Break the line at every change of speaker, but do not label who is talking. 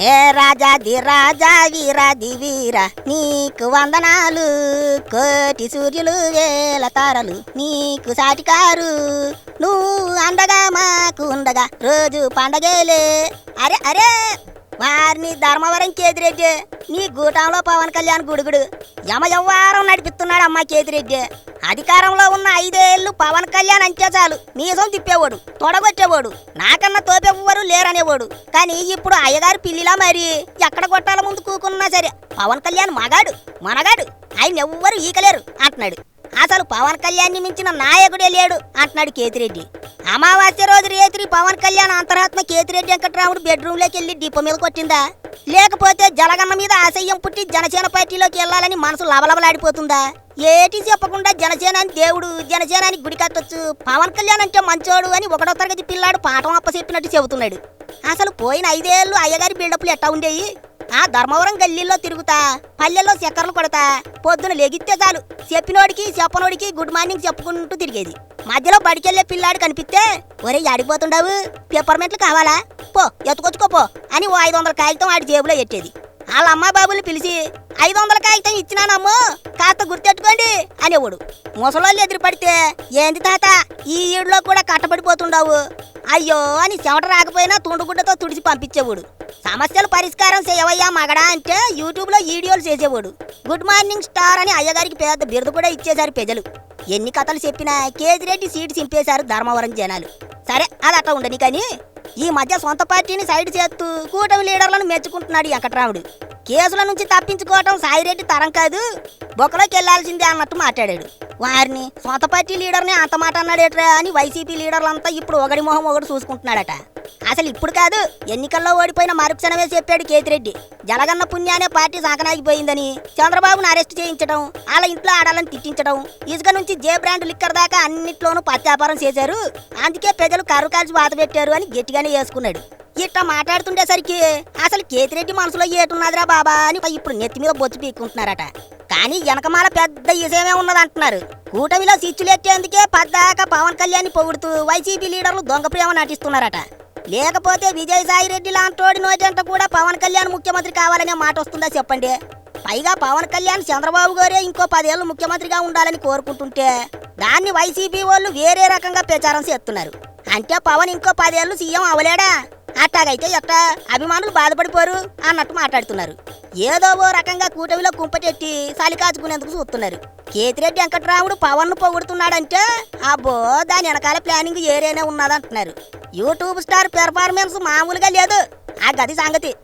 హే రాజాది రాజా వీరాది వీర నీకు వందనాలు కోటి సూర్యులు వేల తారలు నీకు సాటికారు నువ్వు అండగా మాకు ఉండగా రోజు పండగేలే. అరే అరే! వారిని ధర్మవరం కేతిరెడ్డి నీ గూటంలో పవన్ కళ్యాణ్ గుడుగుడు. యమయవ్వారం నడిపిస్తున్నాడు అమ్మా కేతిరెడ్డి. అధికారంలో ఉన్న ఐదేళ్ళు పవన్ కళ్యాణ్ అంతే చాలు. మీసం తిప్పేవాడు తొడగొచ్చేవాడు నాకన్నా తోపెవ్వరు లేరనేవాడు. కానీ ఇప్పుడు అయ్యగారు పిల్లిలా మరి. ఎక్కడ కొట్టాల ముందు కూకున్నా సరే. పవన్ కళ్యాణ్ మగాడు మనగాడు. ఆయన ఎవ్వరు ఈకలేరు అంటున్నాడు. అసలు పవన్ కళ్యాణ్ మించిన నాయకుడే లేడు అంటున్నాడు కేతిరెడ్డి. అమావాస్య రోజు రేత్రి పవన్ కళ్యాణ్ అంతరాత్మ కేతిరెడ్డి వెంకట్రాముడు బెడ్రూమ్లోకి వెళ్ళి డిప్ప మీద కొట్టిందా? లేకపోతే జలగన్న మీద అసహ్యం పుట్టి జనసేన పార్టీలోకి వెళ్ళాలని మనసు లబలబలాడిపోతుందా ఏటి చెప్పకుండా జనసేన అని దేవుడు జనసేన అని గుడి కట్టొచ్చు. పవన్ కళ్యాణ్ అంటే మంచోడు అని ఒకటో తరగతి పిల్లాడు పాఠం అప్ప చెప్పినట్టు చెబుతున్నాడు. అసలు పోయిన ఐదేళ్ళు అయ్యగారి బిల్డప్లు ఎట్టా ఉండేవి ఆ ధర్మవరం గల్లీలో తిరుగుతా పల్లెల్లో చక్కర్లు కొడతా. పొద్దున లెగిస్తే చాలు. చెప్పినోడికి చెప్పనోడికి గుడ్ మార్నింగ్ చెప్పుకుంటూ తిరిగేది. మధ్యలో బడికెళ్ళే పిల్లాడు కనిపిస్తే ఒరే ఆడిపోతుండావు పేపర్మెంట్లు కావాలా? పో ఎత్తుకొచ్చుకో పో అని ఓ ఐదు వందల కాగితం ఆడి జేబులో ఎట్టేది. వాళ్ళ అమ్మా బాబుల్ని పిలిచి ఐదు వందల కాగితం ఇచ్చినానమ్మో కాస్త గుర్తెట్టుకోండి అనేవాడు. ముసలోళ్ళు ఎదురు పడితే ఏంది తాత ఈ ఈడులో కూడా కట్టబడిపోతుండావు అయ్యో అని చెమట రాకపోయినా తుండుగుడ్డతో తుడిచి పంపించేవాడు. సమస్యలు పరిష్కారం చేయవయ్యా మగడా అంటే యూట్యూబ్లో వీడియోలు చేసేవాడు. గుడ్ మార్నింగ్ స్టార్ అని అయ్యగారికి పెద్ద బిరుదు కూడా ఇచ్చేశారు ప్రజలు. ఎన్ని కథలు చెప్పినా కేజిరెడ్డి సీటు చింపేశారు ధర్మవరం జనాలు. సరే అది అట్లా ఉండని కానీ ఈ మధ్య సొంత పార్టీని సైడ్ చేస్తూ కూటమి లీడర్లను మెచ్చుకుంటున్నాడు వెంకట్రాముడు. కేసుల నుంచి తప్పించుకోవటం సాయిరెడ్డి తరం కాదు. బొక్కలోకి వెళ్ళాల్సిందే అన్నట్టు మాట్లాడాడు. వారిని సొంత పార్టీ లీడర్ని అంత మాట అన్నాడేట్రా అని వైసీపీ లీడర్లంతా ఇప్పుడు ఒకడి మొహం ఒకడు చూసుకుంటున్నాడట. అసలు ఇప్పుడు కాదు ఎన్నికల్లో ఓడిపోయిన మరుక్షణమే చెప్పాడు కేతిరెడ్డి. జలగన్న పుణ్యానే పార్టీ సాగనాగిపోయిందని చంద్రబాబును అరెస్ట్ చేయించడం వాళ్ళ ఇంట్లో ఆడాలని తిట్టించడం ఇసుక నుంచి జే బ్రాండ్ లిక్కర్ దాకా అన్నిట్లోనూ పత్యాపారం చేశారు. అందుకే ప్రజలు కర్రు కాల్చి బాధ పెట్టారు అని గట్టిగానే వేసుకున్నాడు. ఇట్లా మాట్లాడుతుండేసరికి అసలు కేతిరెడ్డి మనసులో ఏటున్నదిరా బాబా అని ఇప్పుడు నెత్తి మీద బొచ్చు పీక్కుంటున్నారట. కానీ వెనకమాల పెద్ద ఇసేమే ఉన్నదంటున్నారు. కూటమిలో సిచ్చులెట్టేందుకే పద్దాక పవన్ కళ్యాణ్ పొగుడుతూ వైసీపీ లీడర్లు దొంగ ప్రేమ నటిస్తున్నారట. లేకపోతే విజయసాయి రెడ్డి లాంటోడి నోటంట కూడా పవన్ కళ్యాణ్ ముఖ్యమంత్రి కావాలనే మాట వస్తుందా చెప్పండి? పైగా పవన్ కళ్యాణ్ చంద్రబాబు గారే ఇంకో పదేళ్ళు ముఖ్యమంత్రిగా ఉండాలని కోరుకుంటుంటే దాన్ని వైసీపీ వాళ్ళు వేరే రకంగా ప్రచారం చేస్తున్నారు. అంటే పవన్ ఇంకో పదేళ్ళు సీఎం అవలేడా? అట్టాగైతే ఎట్టా అభిమానులు బాధపడిపోరు అన్నట్టు మాట్లాడుతున్నారు. ఏదో ఓ రకంగా కూటమిలో కుంపటెట్టి సలి కాచుకునేందుకు చూస్తున్నారు. కేతిరెడ్డి వెంకట్రాముడు పవన్ను పొగుడుతున్నాడంటే అబ్బో దాని వెనకాల ప్లానింగ్ ఏరేనే ఉన్నదంటున్నారు. యూట్యూబ్ స్టార్ పెర్ఫార్మెన్స్ మామూలుగా లేదు. ఆ గది సంగతి.